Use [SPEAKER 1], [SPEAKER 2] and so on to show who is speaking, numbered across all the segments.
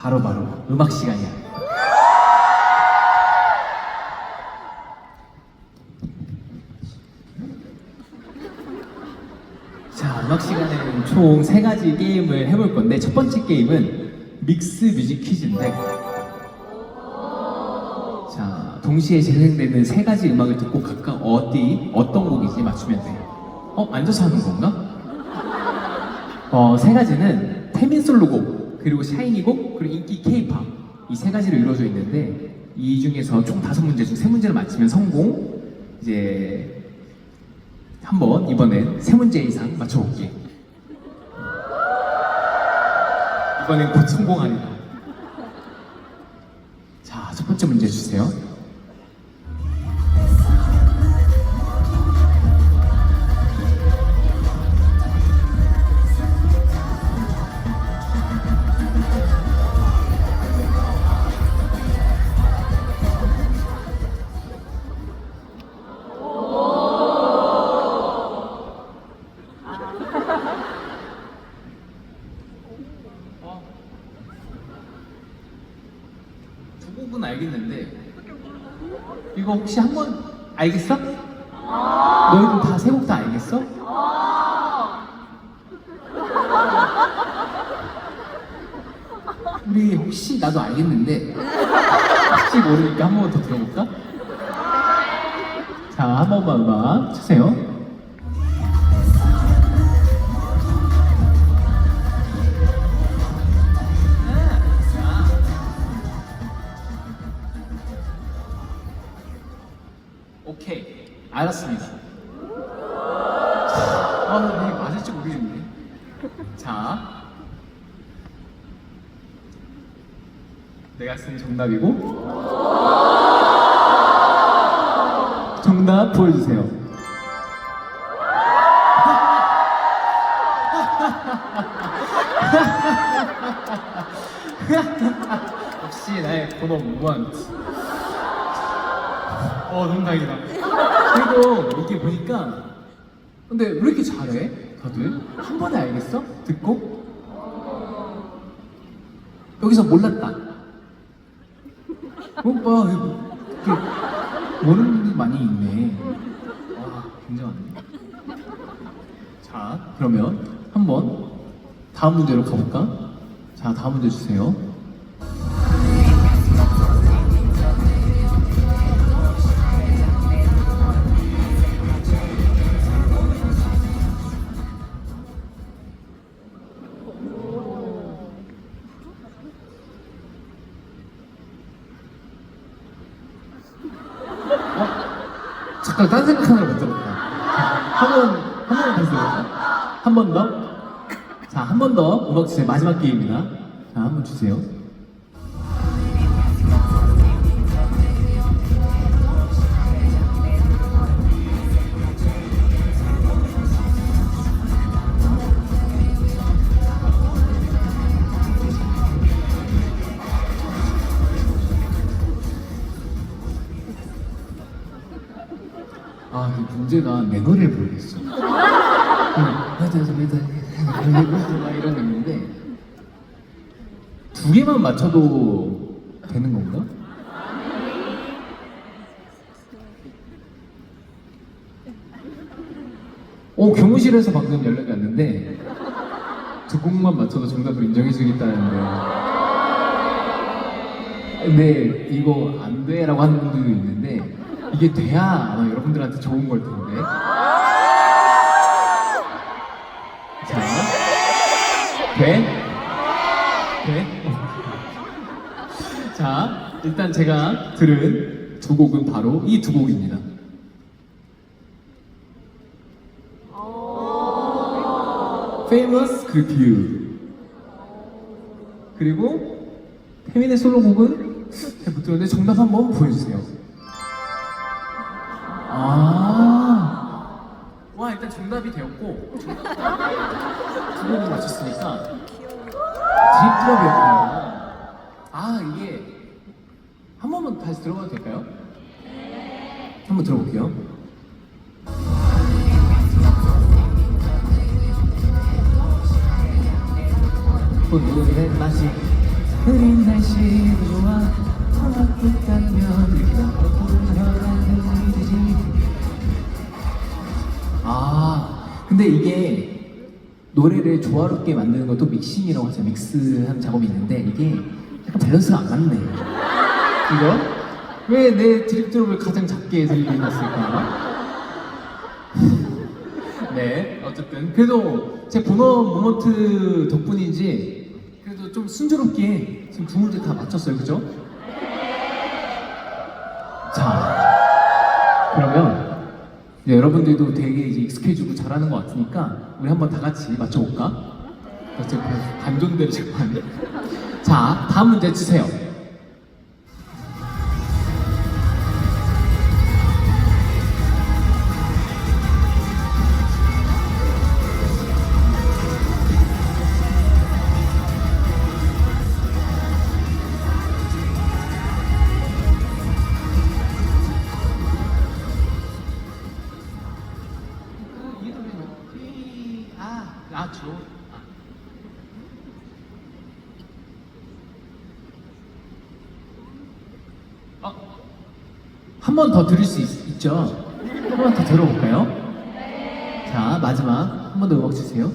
[SPEAKER 1] 바로 바로 음악 시간이야. 자, 음악 시간에는 총세 가지 게임을 해볼 건데 첫 번째 게임은 믹스 뮤직 퀴즈인데 자, 동시에 재생되는 세 가지 음악을 듣고 각각 어디 어떤 곡인지 맞추면 돼요. 어, 앉아서 하는 건가? 어, 세 가지는 태민 솔로곡, 그리고 샤이니 곡, 그리고 인기 케이팝 이세 가지로 이루어져 있는데 이 중에서 총 다섯 문제 중 세 문제를 맞히면 성공. 이제 한번 이번엔 세 문제 이상 맞춰볼게. 이번엔 곧 성공하리라. 자, 첫 번째 문제 주세요. 혹시 한 번 알겠어? 너희들 다 세 곡 다 알겠어? 우리 혹시 나도 알겠는데 혹시 모르니까 한 번 더 들어볼까? 자, 한 번만 음악 주세요. 알았습니다. 아, 네, 맞을지 모르겠네. 자, 내가 쓴 정답이고, 정답 보여주세요. 역시 나의 번호 무한. 어, 다행이다. 그리고 이게 보니까, 근데 왜 이렇게 잘해? 다들? 한 번에 알겠어? 듣고? 여기서 몰랐다. 오빠, 이렇게 모르는 분들이 많이 있네. 와, 굉장하네. 자, 그러면 한번 다음 문제로 가볼까? 자, 다음 문제 주세요. 어? 잠깐 딴 생각하느라 못 들었다. 한 번, 한번 더? 자, 한 번 더 음악 주세요. 마지막 게임입니다. 자, 한 번 주세요. 문제가 내 노래를 부르겠어. 막 이런 거 있는데 두 개만 맞춰도 되는 건가? 어, 교무실에서 방금 연락이 왔는데 두 곡만 맞춰도 정답을 인정해주겠다는데 근데 이거 안 돼라고 하는 분들도 있는데 이게 돼야 아마 여러분들한테 좋은 걸 텐데 자 돼? 돼? 자 일단 제가 들은 두 곡은 바로 이 두 곡입니다 Famous 그 뷰. 그리고 태민의 솔로곡은 잘 못 들었는데 정답 한번 보여주세요. 아. 와 일단 정답이 되었고 두 곡을 맞췄으니까 드립드롭이었구나. 아 이게 한 번만 다시 들어가도 될까요? 한번 들어볼게요. 오늘의 맛이 흐린 날씨도 좋아 서랍도 따면 아 근데 이게 노래를 조화롭게 만드는 것도 믹싱이라고 하죠 믹스하는 작업이 있는데 이게 약간 밸런스가 안 맞네 이거? 왜 내 드립 드롭을 가장 작게 들리게 해놨을까? 네, 어쨌든 그래도 제 본업 모먼트 덕분인지 그래도 좀 순조롭게 지금 두 문제 다 맞췄어요, 그죠? 자, 그러면 이제 여러분들도 되게 이제 익숙해지고 잘하는 것 같으니까 우리 한번 다 같이 맞춰볼까? 어쨌든 반존대로 자꾸 하네. 자, 다음 문제 주세요. 한 번 더 들을 수 있, 죠 한 번 더 들어볼까요? 자, 마지막 한 번 더 음악 주세요.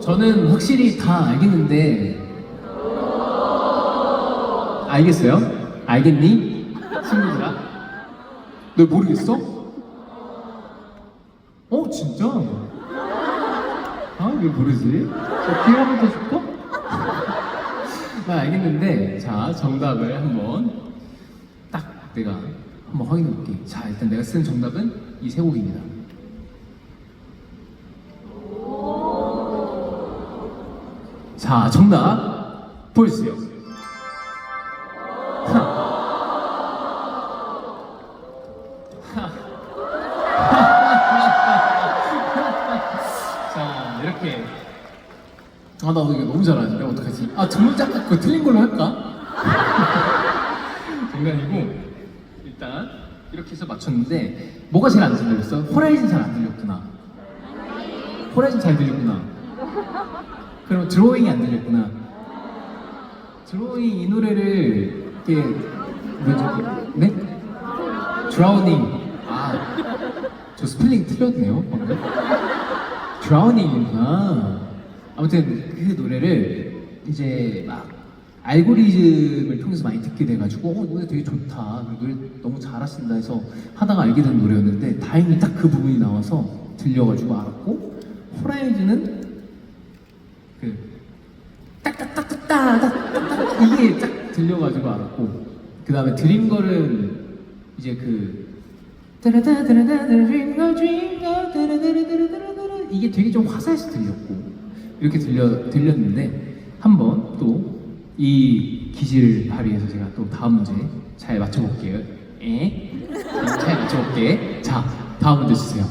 [SPEAKER 1] 저는 확실히 다 알겠는데 알겠어요? 알겠니? 친구들아? 너 모르겠어? 어 진짜? 아왜 모르지? 저 기회 한번 더 줄까? 나 알겠는데 자 정답을 한번 딱 내가 한번 확인해 볼게 자 일단 내가 쓴 정답은 이 세 곡입니다 자, 정답 보여주세요. 아, 나 이거 너무 잘하는데, 어떡하지? 아, 정문짝 갖고 틀린 걸로 할까? 장난이고, 일단, 이렇게 해서 맞췄는데, 뭐가 제일 안 들렸어? 호라이즌 잘 안 들렸구나. 호라이즌 잘 들렸구나. 그럼 드로잉이 안 들렸구나. 드로잉 이 노래를 이게 뭐죠? 네? 드라우닝. 아, 저 스펠링 틀렸네요. 방금. 드라우닝이구나. 아무튼 그 노래를 이제 막 알고리즘을 통해서 많이 듣게 돼가지고 어 노래 되게 좋다. 노래 너무 잘하신다 해서 하다가 알게 된 노래였는데 다행히 딱 그 부분이 나와서 들려가지고 알았고 호라이즌은 그 딱딱딱딱딱딱 이게 딱 들려가지고 알았고 그 다음에 드림걸은 이제 그 이게 되게 좀 화사해서 들렸고 이렇게 들려 들렸는데 한번 또 이 기질 발휘해서 제가 또 다음 문제 잘 맞춰볼게요. 에? 잘 맞춰볼게. 자, 다음 문제 주세요.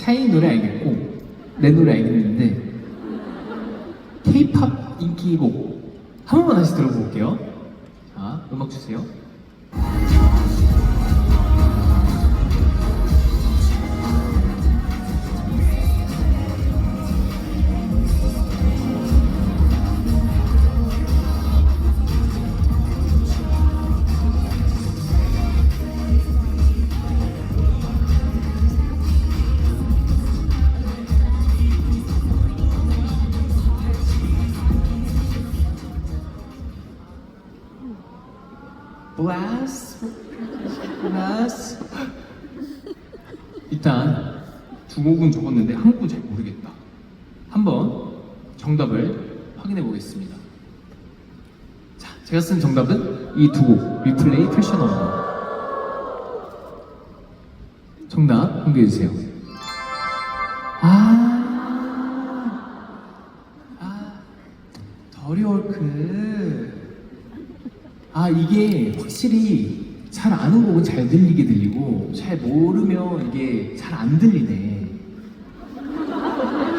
[SPEAKER 1] 샤인 노래 알겠고 내 노래 알겠는데 K-팝 인기곡 한 번만 다시 들어볼게요. 자, 음악 주세요. Blast. 일단 두 곡은 적었는데 한 곡은 잘 모르겠다. 한번 정답을 확인해 보겠습니다. 자, 제가 쓴 정답은 이 두 곡, 리플레이 패션 언더. 정답 공개해 주세요. 아, 아, 더리워크. 아, 이게 확실히 잘 아는 곡은 잘 들리게 들리고, 잘 모르면 이게 잘 안 들리네.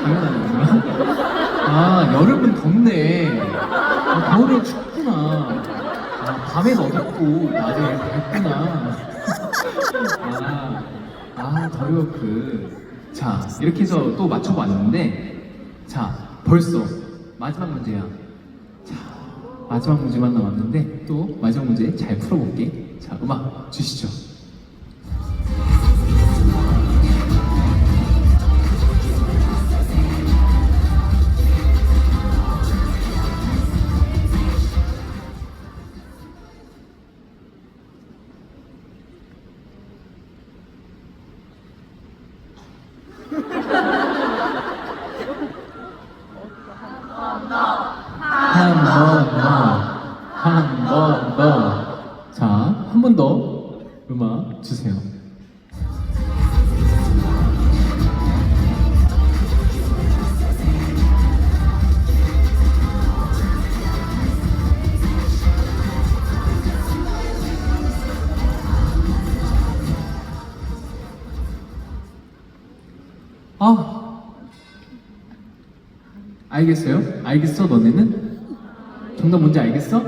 [SPEAKER 1] 건가? 아, 여름은 덥네. 아, 겨울엔 춥구나. 아, 밤엔 어둡고, 낮에 밝구나. 아, 아, 더리워크. 자, 이렇게 해서 또 맞춰봤는데, 자, 벌써 마지막 문제야. 자, 마지막 문제만 남았는데, 또 마지막 문제 잘 풀어볼게. 자, 음악 주시죠. 알겠어요? 알겠어, 너네는? 정답 뭔지 알겠어?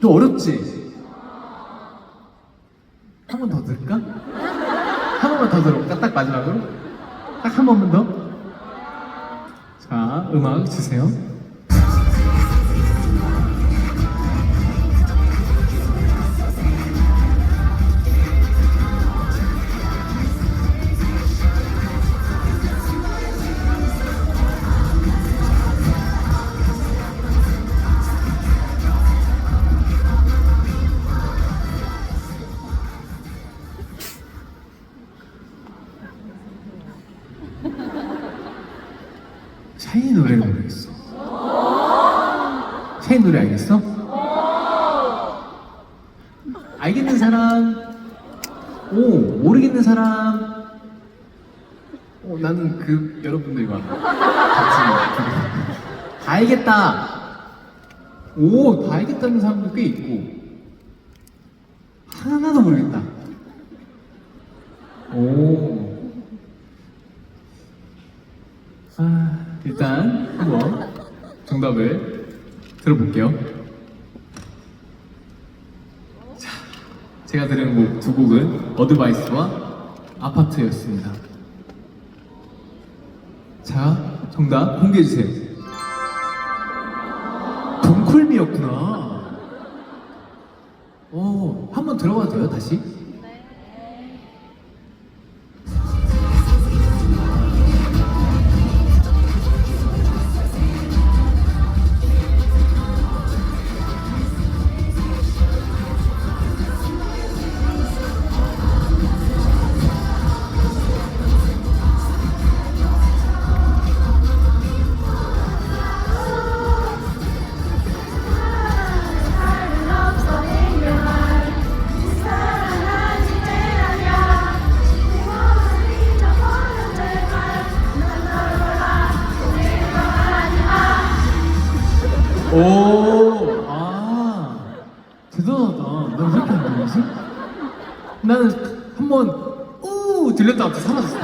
[SPEAKER 1] 좀 어렵지? 한 번 더 들을까? 한 번만 더 들어볼까? 딱 마지막으로? 딱 한 번만 더? 자, 음악 주세요. 샤이 노래를 모르겠어. 샤이 노래 알겠어? 알겠는 사람, 오, 모르겠는 사람, 오, 나는 그 여러분들과 같이 다 알겠다. 오, 다 알겠다는 사람도 꽤 있고, 하나도 모르겠다. 오. 아, 일단 한번 정답을 들어볼게요. 자, 제가 들은 곡 두 곡은 어드바이스와 아파트였습니다. 자, 정답 공개해 주세요. 동쿨미였구나. 오, 한번 들어가도 돼요, 다시? 나는 한 번, 우! 들렸다가 또 사라졌어.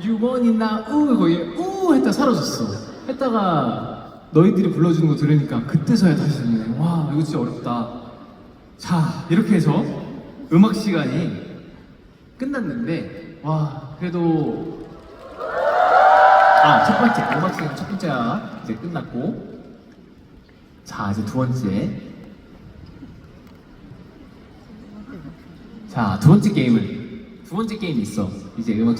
[SPEAKER 1] 6번이나 우! 거의 우! 했다 사라졌어. 했다가 너희들이 불러주는 거 들으니까 그때서야 다시 듣네. 와, 이거 진짜 어렵다. 자, 이렇게 해서 음악 시간이 끝났는데, 와, 그래도 아, 첫 번째, 음악 시간 첫 번째가 이제 끝났고, 자, 이제 두 번째. 자, 두 번째 게임을, 두 번째 게임이 있어. 이제 음악